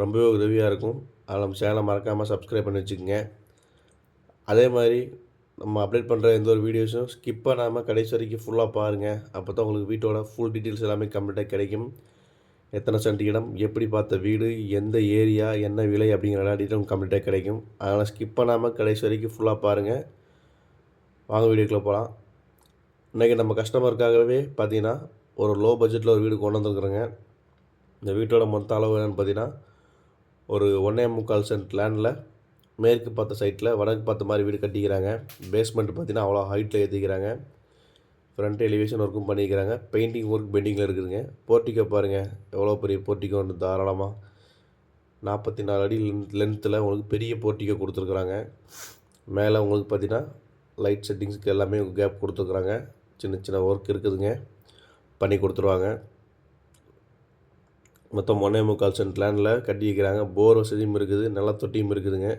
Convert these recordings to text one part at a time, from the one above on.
ரொம்பவே உதவியாக இருக்கும். அதில் நம்ம சேனலை மறக்காமல் சப்ஸ்கிரைப் பண்ணி வச்சுக்கோங்க. அதே மாதிரி நம்ம அப்டேட் பண்ணுற எந்த ஒரு வீடியோஸும் ஸ்கிப் பண்ணாமல் கடைசி வரைக்கும் ஃபுல்லாக பாருங்கள் அப்போ தான் உங்களுக்கு வீட்டோட ஃபுல் டீட்டெயில்ஸ் எல்லாமே கம்ப்ளீட்டாக கிடைக்கும். எத்தனை சென்ட் இடம் எப்படி பார்த்த வீடு எந்த ஏரியா என்ன விலை அப்படிங்கிற எல்லா டீட்டெயிலும் கம்ப்ளீட்டாக கிடைக்கும். அதனால் ஸ்கிப் பண்ணாமல் கடைசி வரைக்கும் ஃபுல்லாக பாருங்கள் வாங்க வீடியோக்குள்ளே போகலாம் இன்றைக்கி நம்ம கஸ்டமருக்காகவே பார்த்தீங்கன்னா ஒரு லோ பட்ஜெட்டில் ஒரு வீடு கொண்டு வந்துருக்குறோங்க. இந்த வீட்டோட மொத்த அளவு என்னென்னு பார்த்தீங்கன்னா ஒரு ஒன்றே முக்கால் சென்ட் லேண்டில் மேற்கு பார்த்த சைட்டில் வடக்கு பார்த்த மாதிரி வீடு கட்டிக்கிறாங்க. பேஸ்மெண்ட் பார்த்தீங்கன்னா அவ்வளோ ஹைட்டில் ஏற்றிக்கிறாங்க ஃப்ரண்ட் எலிவேஷன் ஒர்க்கும் பண்ணிக்கிறாங்க. பெயிண்டிங் ஒர்க் பெண்டிங்கில் இருக்குதுங்க. போர்ட்டிக்கோ பாருங்கள் எவ்வளோ பெரிய போர்ட்டிக்கோ வந்து தாராளமாக நாற்பத்தி நாலு அடி லென்த்தில் உங்களுக்கு பெரிய போர்ட்டிக்கோ கொடுத்துருக்குறாங்க. மேலே உங்களுக்கு பார்த்தீங்கன்னா லைட் செட்டிங்ஸ்க்கு எல்லாமே கேப் கொடுத்துருக்குறாங்க. சின்ன சின்ன ஒர்க் இருக்குதுங்க. பண்ணி கொடுத்துருவாங்க. மொத்தம் ஒன்றே முக்கால் சென்ட் லேண்டில் கட்டிக்கிறாங்க போர் வசதியும் இருக்குது நிலத்தொட்டியும் இருக்குதுங்க.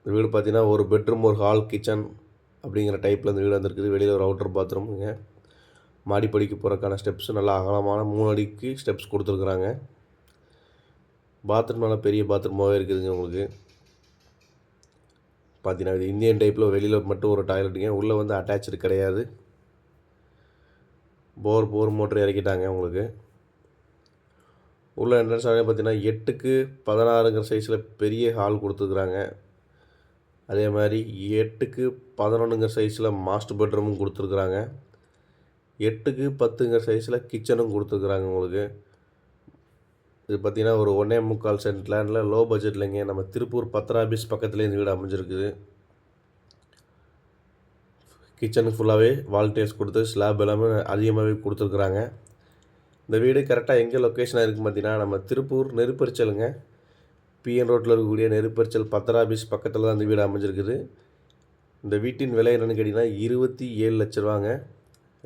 இந்த வீடு பார்த்தீங்கன்னா ஒரு பெட்ரூம் ஒரு ஹால் கிச்சன் அப்படிங்கிற டைப்பில் இந்த வீடு வந்திருக்குது. வெளியில் ஒரு அவுட்டர் பாத்ரூமுங்க மாடிப்படிக்கு போகிறக்கான ஸ்டெப்ஸும் நல்லா அகலமான மூணு அடிக்கு ஸ்டெப்ஸ் கொடுத்துருக்குறாங்க. பாத்ரூம் நல்லா பெரிய பாத்ரூமாகவே இருக்குதுங்க உங்களுக்கு. பார்த்தீங்கன்னா இது இந்தியன் டைப்பில் வெளியில் மட்டும் ஒரு டாய்லெட்டுங்க உள்ளே வந்து அட்டாச்சு கிடையாது. போர் போர் மோட்ரு இறக்கிட்டாங்க உங்களுக்கு உள்ள என்ட்ரன்ஸ் ஆகவே பார்த்தீங்கன்னா எட்டுக்கு பதினாறுங்கிற சைஸில் பெரிய ஹால் கொடுத்துருக்குறாங்க. அதே மாதிரி எட்டுக்கு பதினொன்றுங்கிற சைஸில் மாஸ்டர் பெட்ரூமும் கொடுத்துருக்குறாங்க. எட்டுக்கு பத்துங்கிற சைஸில் கிச்சனும் கொடுத்துருக்குறாங்க உங்களுக்கு. இது பார்த்திங்கன்னா ஒரு ஒன்றே முக்கால் சென்ட் லேண்டில் லோ பட்ஜெட்லைங்க நம்ம திருப்பூர் பத்திராபீஸ் பக்கத்துலேயே இந்த வீடு அமைஞ்சிருக்குது. கிச்சனுக்கு ஃபுல்லாகவே வால் டேஸ்ட் கொடுத்து ஸ்லாப் எல்லாமே அதிகமாகவே கொடுத்துருக்குறாங்க. இந்த வீடு கரெக்டாக எங்கே லொக்கேஷனாக இருக்குது பார்த்தீங்கன்னா நம்ம திருப்பூர் நெருப்பரிச்சலுங்க. பிஎன் ரோட்டில் இருக்கக்கூடிய நெருப்பரிச்சல் பத்திராபீஸ் பக்கத்தில் தான் இந்த வீடு அமைஞ்சிருக்குது. இந்த வீட்டின் விலை என்னென்னு கேட்டிங்கன்னா இருபத்தி ஏழு லட்ச ரூபாங்க.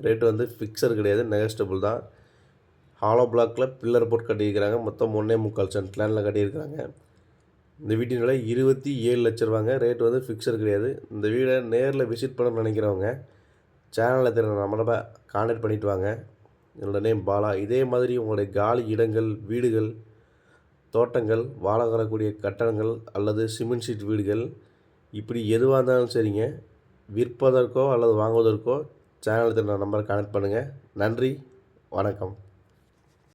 ரேட்டு வந்து ஃபிக்ஸர் கிடையாது நெகஸ்டபுள் தான். ஹாலோ பிளாக்கில் பில்லர் போட்டு கட்டியிருக்கிறாங்க. மொத்தம் ஒன்றே முக்கால் சென்ட் பிளானில் கட்டியிருக்கிறாங்க. இந்த வீட்டின் விலை இருபத்தி ஏழு லட்ச ரூபாங்க. ரேட் வந்து ஃபிக்ஸர் கிடையாது. இந்த வீடை நேரில் விசிட் பண்ணணும்னு நினைக்கிறவங்க சேனலில் திற நம்ம கான்டாக்ட் பண்ணிவிட்டு வாங்க. என்னோட நேம் பாலா. இதே மாதிரி உங்களுடைய காலி இடங்கள் வீடுகள் தோட்டங்கள் வாழ வரக்கூடிய கட்டடங்கள் அல்லது சிமெண்ட் ஷீட் வீடுகள் இப்படி எதுவாக இருந்தாலும் சரிங்க. விற்பதற்கோ அல்லது வாங்குவதற்கோ சேனலில் தெரிஞ்ச நம்பரை கனெக்ட் பண்ணுங்கள் நன்றி. வணக்கம்.